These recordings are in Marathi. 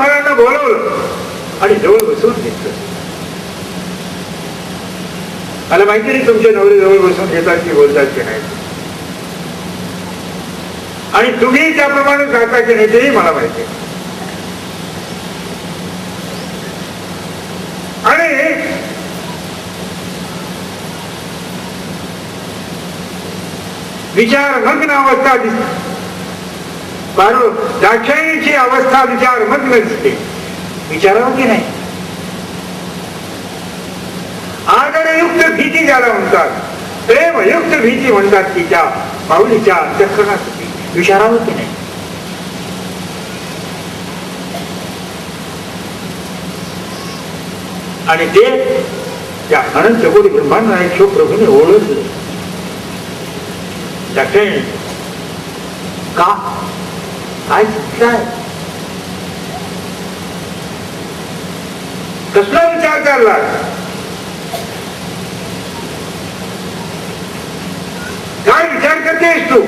महाराजांना बोलवलं आणि जवळ बसवून घेतलं. मला माहिती नाही तुमचे नवरे जवळ बसून घेतात की बोलतात की नाही. आणि तुम्ही त्याप्रमाणे जाता की नाही तेही मला माहिती आणि विचार विचारमग्न अवस्था दिसते. कारण दाक्षायणीची अवस्था विचारमग्न दिसते विचारावं की नाही? आदरयुक्त भीती ज्याला म्हणतात प्रेमयुक्त भीती म्हणतात तिच्या माऊलीच्या अंतःकरणात विचारावं की नाही? आणि ते त्या अनंत कोटी ब्रह्मांना एक शिव प्रभूने ओळखले. दाक्षायणी का काय? कसला विचार करला काय विचार करतेस तू?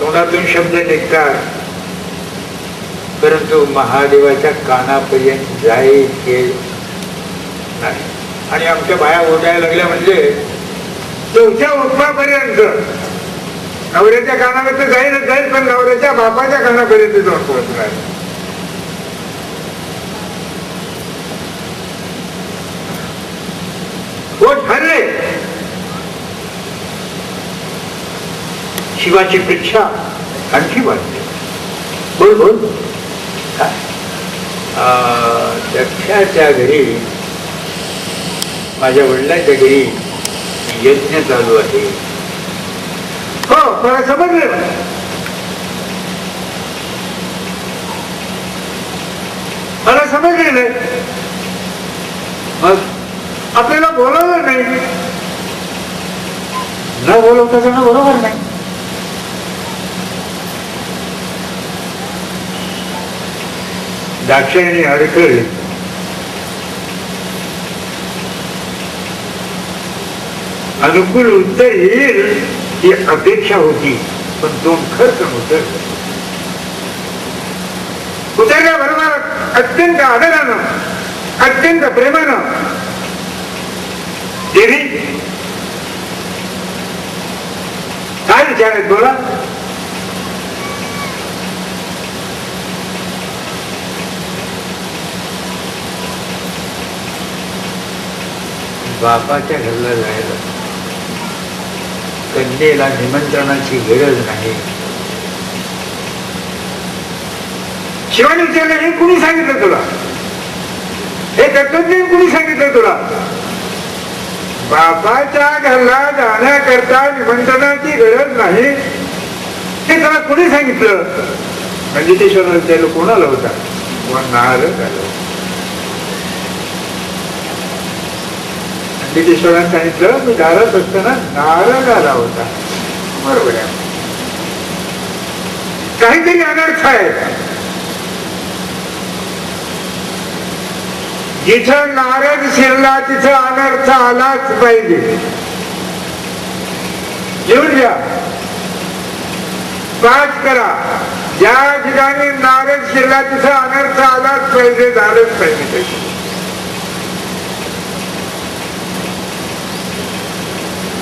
तोंडातून शब्द निघतात. परंतु महादेवाच्या कानापर्यंत जाईल हे नाही. आणि आमच्या बाया ओढायला लागल्या म्हणजे चौथ्या उठवापर्यंत. नवऱ्याच्या कानापर्यंत जाईल जाईल पण नवऱ्याच्या बापाच्या कानापर्यंत जाऊन पोहोचणार हो ठरले शिवाची पेक्षा आणखी वाटते बोल बोल काय? अं, दक्षाच्या घरी माझ्या वडिलांच्या घरी यज्ञ चालू आहे. हो मला समजलं. मला समजलेलं नाही मग आपल्याला बोलावलं नाही. न बोलवता जाणं बरोबर नाही. दाक्षिणी अडकळली अनुकूल उत्तर येईल ही अपेक्षा होती पण दोन खर्च होत. उद्याच्या बरोबर अत्यंत आदरानं अत्यंत प्रेमानं. देवी काय विचारत बोला? बापाच्या घरला जायला कन्येला निमंत्रणाची गरज नाही. शिवाने विचारलं हे कुणी सांगितलं तुला? हे तत्वज्ञान कुणी सांगितलं तुला? बापाच्या घरला जाण्याकरता निमंत्रणाची गरज नाही. हे त्याला कुणी सांगितलं? पंडितेश्वराला त्याला कोणाला होता? नारद आलं पंडितेश्वरांनी सांगितलं मी दारात असताना नारद आला होता. बरोबर आहे. काहीतरी अनर्थ आहे. जिथं नारद शिरला तिथं अनर्थ आलाच पाहिजे. लिहून घ्या पाच करा. ज्या ठिकाणी नारद शिरला तिथं अनर्थ आलाच पाहिजे झालंच पाहिजे.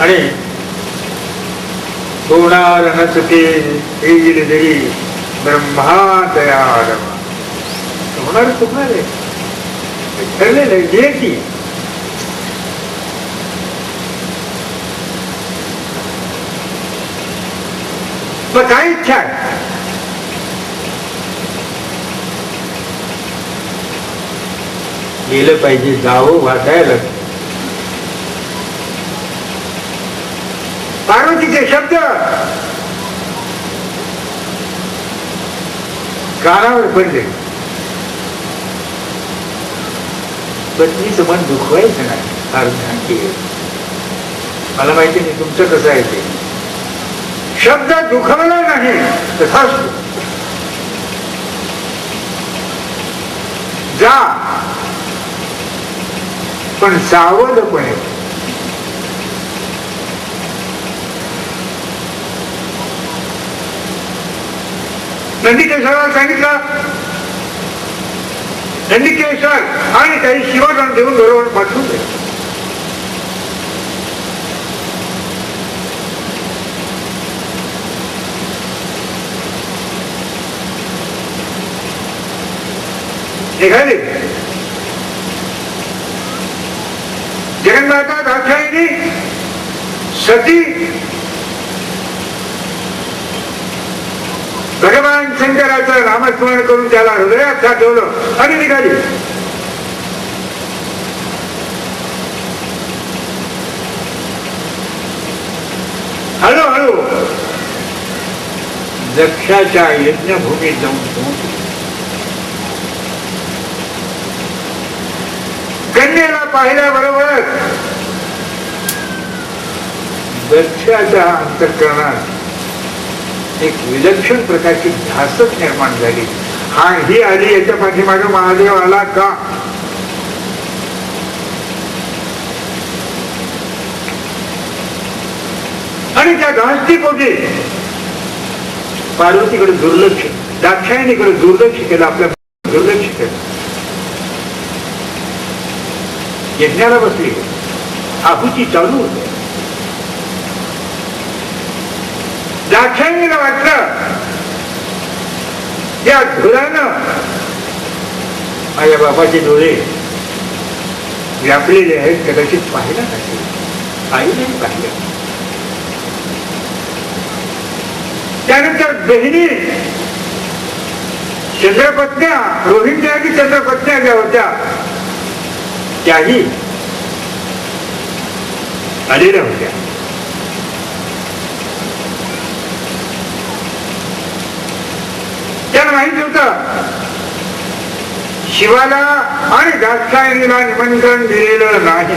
आणि होणार नसते येईल जरी ब्रह्मा दयाळ होणार चुकणार आहे ठरलेलं आहे जे की मग काय इच्छा आहे? गेलं पाहिजे जावं वाटायला पार्वतीचे शब्द. कानावर पडले. पत्नीचं मन दुखवायचं नाही अर्धांकी मला माहिती नाही तुमचं कसं आहे ते. शब्द दुखवला नाही तसाच जा. पण सावधपणे दंडिकेश्वराला सांगितलं. दंडिकेश्वर आणि काही शिवागण देऊन बरोबर पाठवून दे निघाले. जगन्माता दाक्षायणी सती भगवान शंकराचं नामस्मरण करून त्याला हृदयात साठवलं. आणि निघाली. हळूहळू दक्षाच्या यज्ञभूमीत जाऊन पोहोचली. कन्येला पाहिल्याबरोबर दक्षाच्या अंतकरणात एक विलक्षण प्रकारची ध्यासच निर्माण झाली. हा ही आली याच्या पाठीमागे महादेव आला का? आणि त्या धास्ती पोटी पार्वतीकडे दुर्लक्ष दाक्षायणीकडे दुर्लक्ष केलं आपल्या दुर्लक्ष केलं. यज्ञाला बसली. आहुती चालू होते. दाक्षायणीला मात्र त्या धुरानं. माझ्या बाबाचे डोळे व्यापलेले आहेत कदाचित पाहिलं नसेल आईने पाहिलं. त्यानंतर बहिणी. चंद्रपत्न्या रोहिणी आणि चंद्रपत्न्या ज्या होत्या त्याही आलेल्या होत्या. त्याला माहीत होत शिवाला आणि दाक्षायणीला निमंत्रण दिलेलं नाही.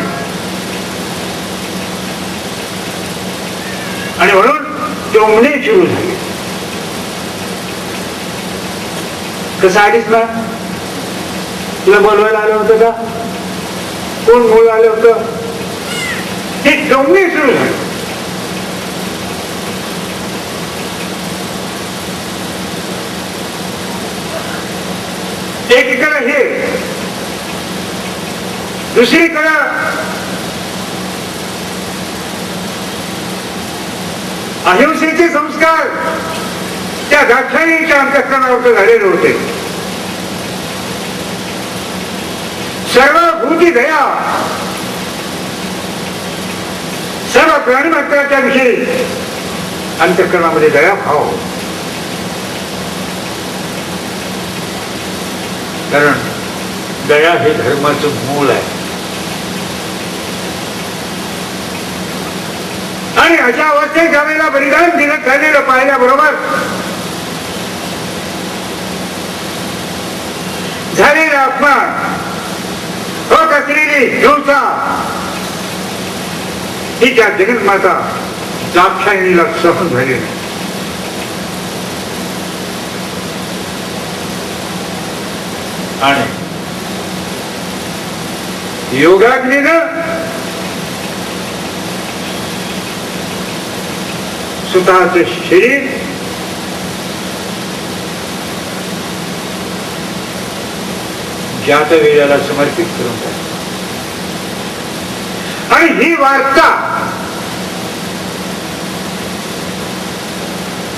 आणि म्हणून टोमणे सुरू झाले. कसं आलीस ना तुला बोलवायला आलं होतं का? कोण बोल आलं होतं? हे टोमणे सुरू झाले. एकीकडं हे. दुसरीकडं अहिंसेचे संस्कार त्या दाक्षायणीच्या अंतकरणावर झालेले होते. सर्व भूती दया सर्व प्राणीमात्राच्या विषयी अंतकरणामध्ये दया भाव कारण दया हे धर्माचं मूळ आहे. आणि अशा अवस्थेत ज्यावेळेला बलिदान दिलं झालेलं पाहिल्याबरोबर झालेला अपमान होत असलेली हिंसा ही त्या जगन्माता दाक्षायणीला सहन झाली नाही. आणि योगाग्नीनं स्वतःच शरीर जातवेदाला समर्पित करून टाकलं. आणि ही वार्ता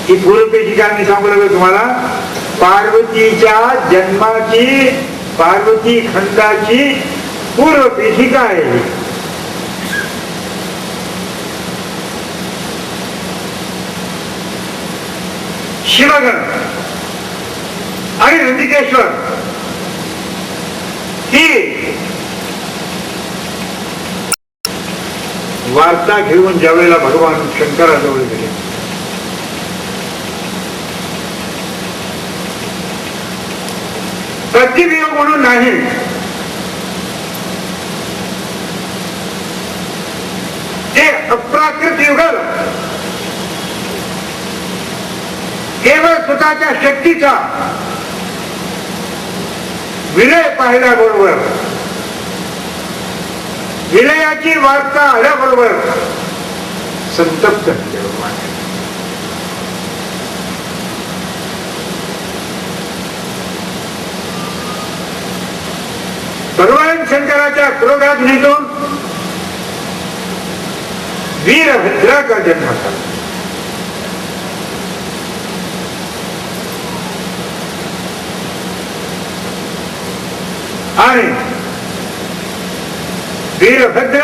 ही पेशी मी सांगू लागलो तुम्हाला. पार्वतीच्या जन्माची पार्वती खंडाची पूर्वपेशिका आहे शिवगण आणि नंदिकेश्वर ही वार्ता घेऊन ज्यावेळेला भगवान शंकराजवळ गेले. प्रतिवियोग म्हणून नाही. ते अप्राकृत युगल केवळ स्वतःच्या शक्तीचा विलय पाहिल्याबरोबर विलयाची वार्ता आल्याबरोबर संतप्त भगवान शंकराच्या क्रोधाग्नीतून वीरभद्राचा जन्म झाला आणि वीरभद्र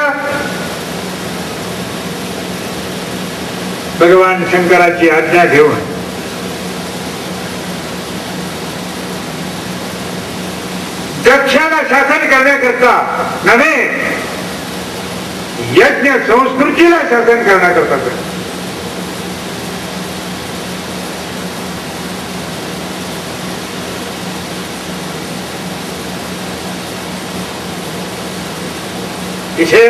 भगवान शंकराची आज्ञा घेऊन दक्षाला शासन करण्याकरता नव्हे यज्ञ संस्कृतीला शासन करण्याकरता इथे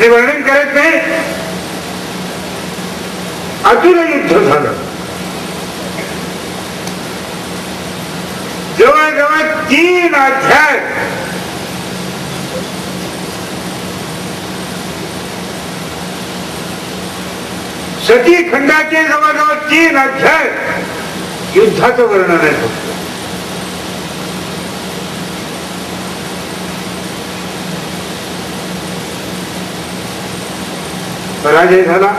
ते वर्णन करत नाही. अतुल युद्ध झालं. जवळजवळ तीन अध्याय. सती खंडाचे जवळजवळ तीन अध्याय. युद्धाचं वर्णन आहे फक्त. पराजय झाला.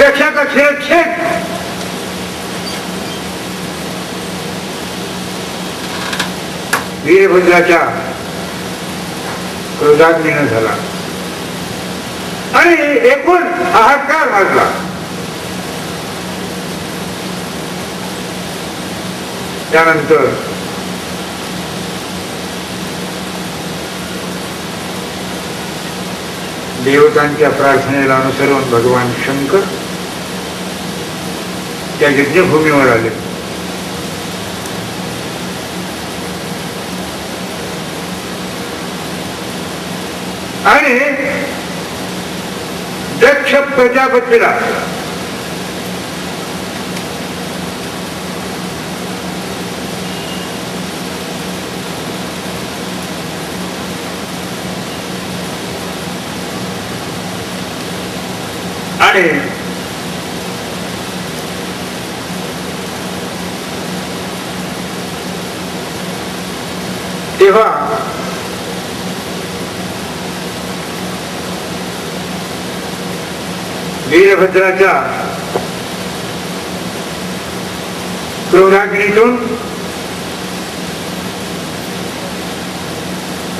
दक्षाचा खेळ खेळ वीरभद्राच्या क्रोधाग्नीनं झाला. आणि एकूण हाहाकार वाजला त्यानंतर देवतांच्या प्रार्थनेला अनुसरून भगवान शंकर त्या यज्ञभूमीवर आले आणि दक्ष प्रजापतीला आणि तेव्हा वीरभद्राच्या क्रोधाग्नीतून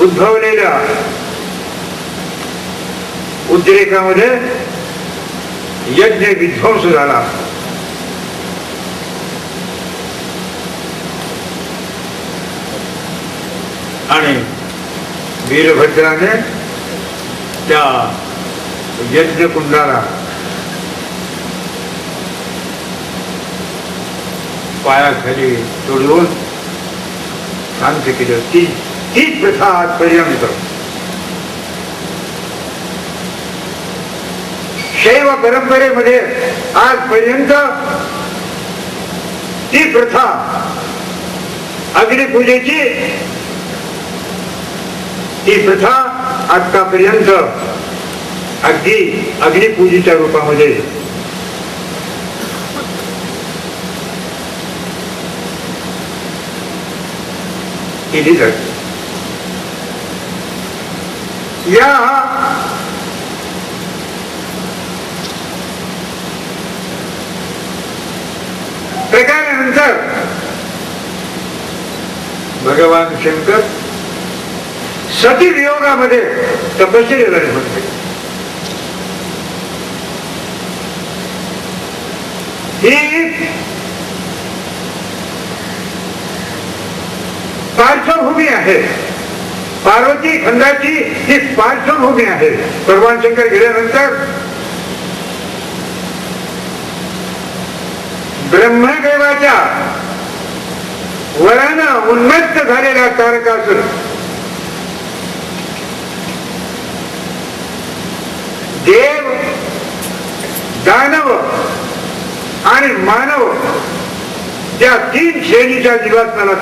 उद्भवलेल्या उद्रेकामध्ये यज्ञ विध्वंस झाला. आणि वीरभद्राने त्या यज्ञकुंडाला पायाखाली तोडून शांत केलं ती तीच प्रथा आजपर्यंत शैव परंपरेमध्ये आजपर्यंत ती प्रथा अग्निपूजेची ती प्रथा आतापर्यंत अगदी अग्निपूजेच्या रूपामध्ये केली जाते या प्रकारानंतर भगवान शंकर सती योगामध्ये तपश्चर्याला म्हणते ही पार्श्वभूमी आहे. पार्वती खंडाची ही पार्श्वभूमी आहे. भगवान शंकर गेल्यानंतर ब्रह्मदेवाच्या वरानं उन्मत्त झालेला तारकासून देव दानव आणि मानव त्या तीन श्रेणीच्या जीवात्म्याला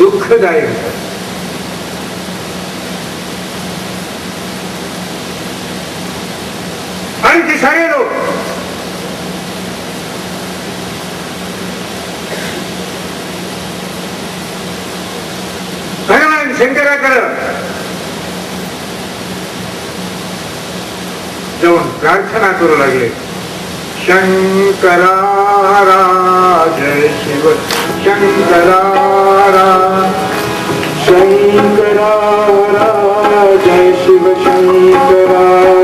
दुःखदायक. आणि ते सारे लोक भगवान शंकराकडं जाऊन प्रार्थना करू लागले. शंकरारा जय शिव शंकरारा शंकरारा जय शिव शंकरा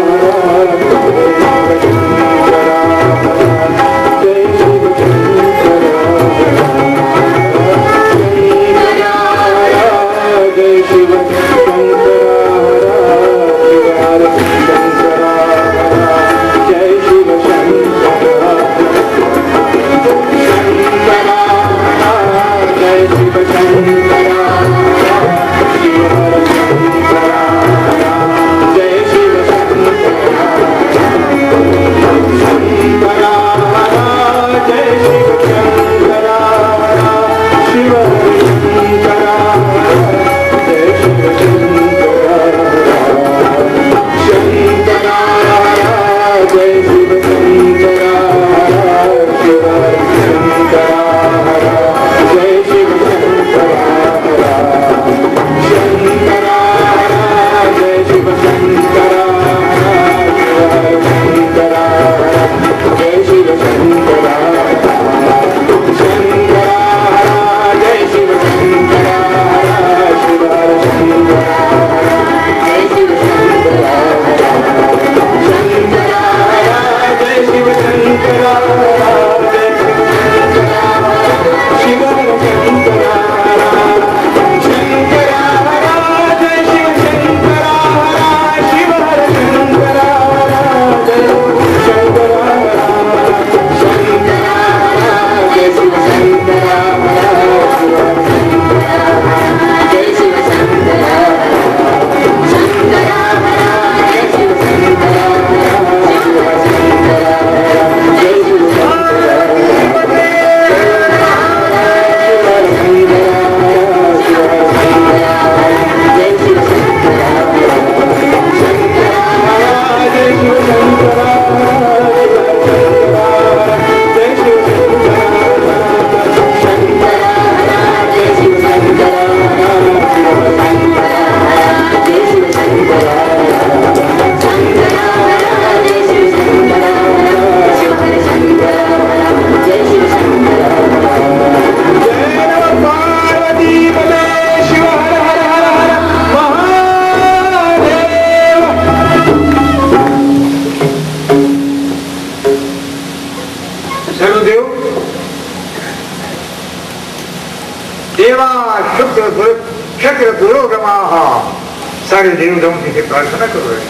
पुरोगमा सारे देव जाऊन तिथे प्रार्थना करू. लागले.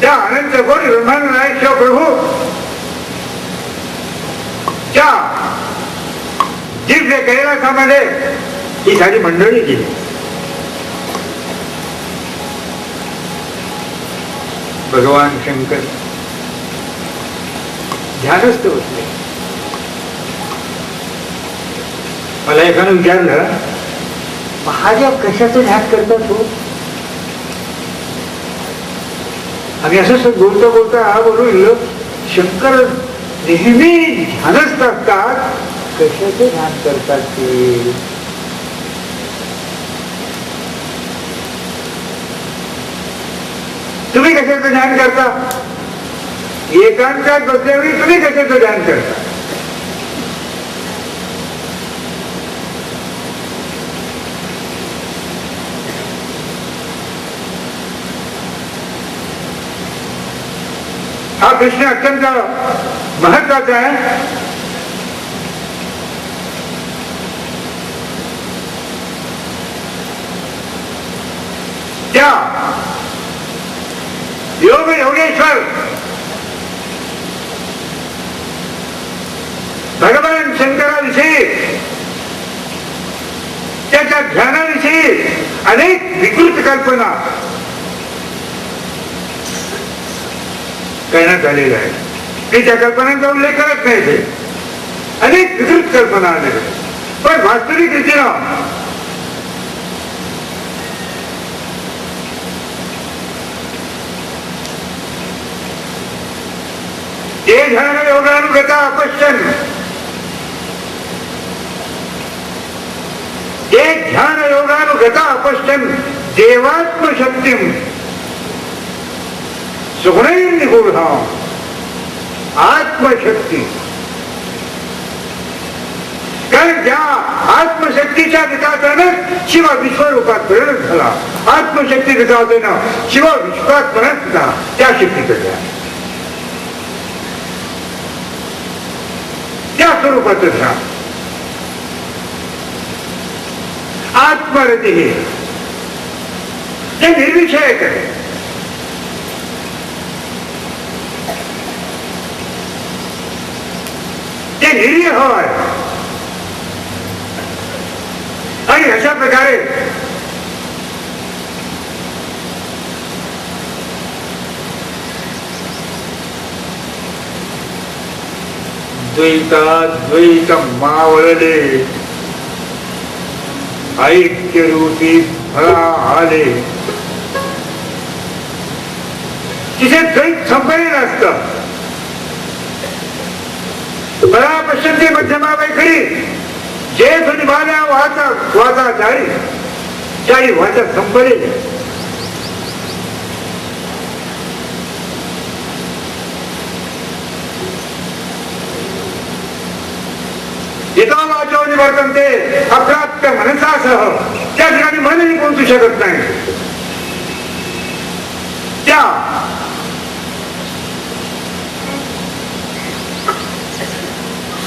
त्या अनंत कोणी ब्रह्मांड प्रभू. त्या दिव्य कैलासामध्ये ही सारी मंडळी गेली. भगवान शंकर ध्यानस्थ होते मला एकानं विचारलं महादेव कशाचं ध्यान करतात तू? आणि असं बोलता बोलता हा बोलू शंकर नेहमी ध्यानच असतात. कशाचे ध्यान करतात ते? तुम्ही कशाचं ध्यान करता? एकांतात बसल्यावेळी तुम्ही कशाचं ध्यान करता? हा प्रश्न अत्यंत महत्त्वाचा आहे. त्या योग योगेश्वर भगवान शंकराविषयी त्याच्या ध्यानाविषयी अनेक विकृत कल्पना करण्यात आलेलं आहे मी त्या कल्पनांचा उल्लेख करत नाही ते. अनेक विकृत कल्पना आले पण वास्तविक रीतीनं ते झालं योगानुगता अपश्यन एक ध्यान योगानुगता अपश्यन देवात्मशक्ती सुगुणैर निगूढा आत्मशक्ती कारण ज्या आत्मशक्तीच्या विकासानं शिवा विश्वरूपात परिणत झाला आत्मशक्ती विकासानं शिवा विश्वात परिणत झाला त्या शक्तीकडे त्या स्वरूपात ध्यान आत्मरती हे निर्विषयक आहे निरीह हो। आहे आणि अशा प्रकारे द्वैताद्वैत मावळले। ऐक्य रूपी फळा आले तिथे द्वैत संपलेलं असतं। बरा पश्चिमची मध्यमाबाई खरी. जे निभाल्या वाचा वाचा जारी चारी वाचा संपले इथं वाचो निवर्तनते अप्राप्त मनसासह. त्या ठिकाणी मनही पोहोचू शकत नाही. त्या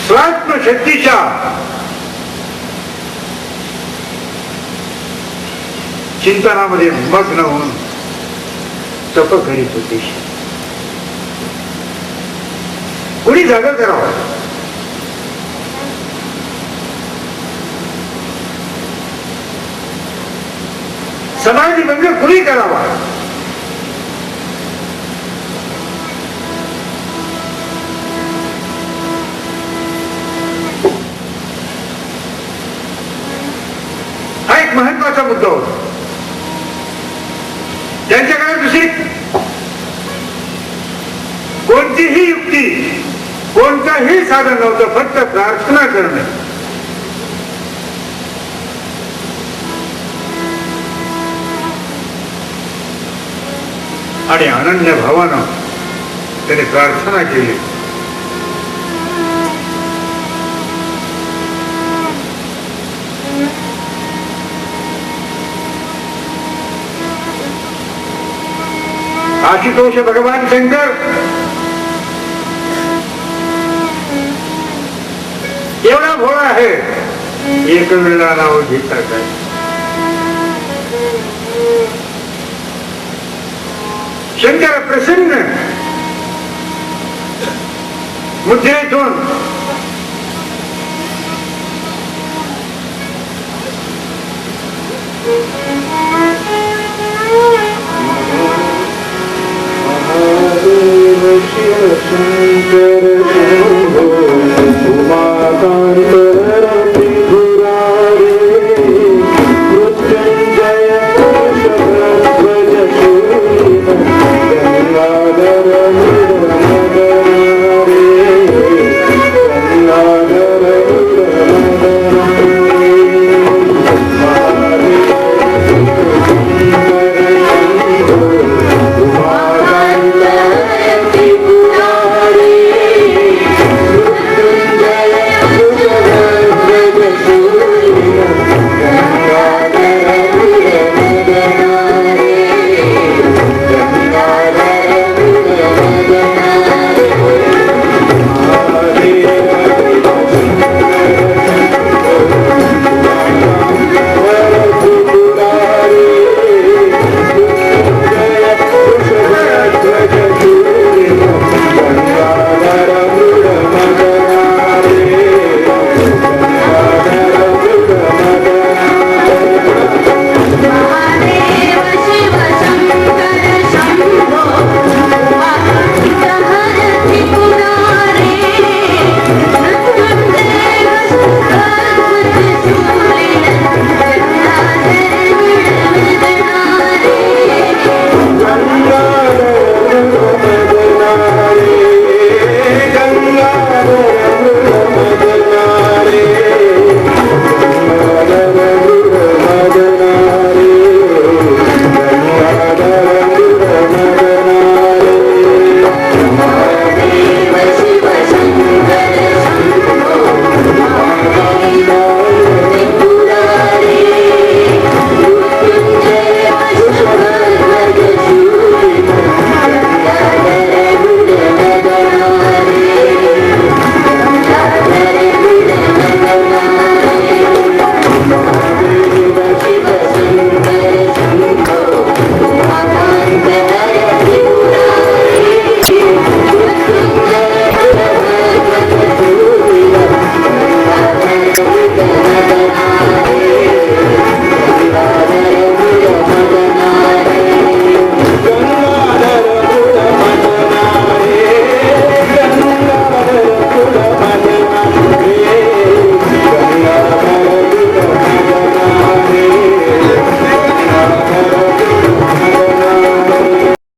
स्वात्मशक्तीच्या चिंतनामध्ये मग्न होऊन तप करीत होते. कुणी जागा करावं? समाधी म्हणजे कुणी करावा? मुद्दा होता. त्यांच्याकडे दुसरी कोणतीही युक्ती कोणतंही साधन नव्हतं फक्त प्रार्थना करणे. आणि अनन्य भावानं त्याने प्रार्थना केली. आशुतोष भगवान शंकर. एवढा भोळा आहे. एक वेळा नाव घेता काय? शंकर प्रसन्न. मुद्रेतून महादेव शिव शंकर शंभो उमाकांत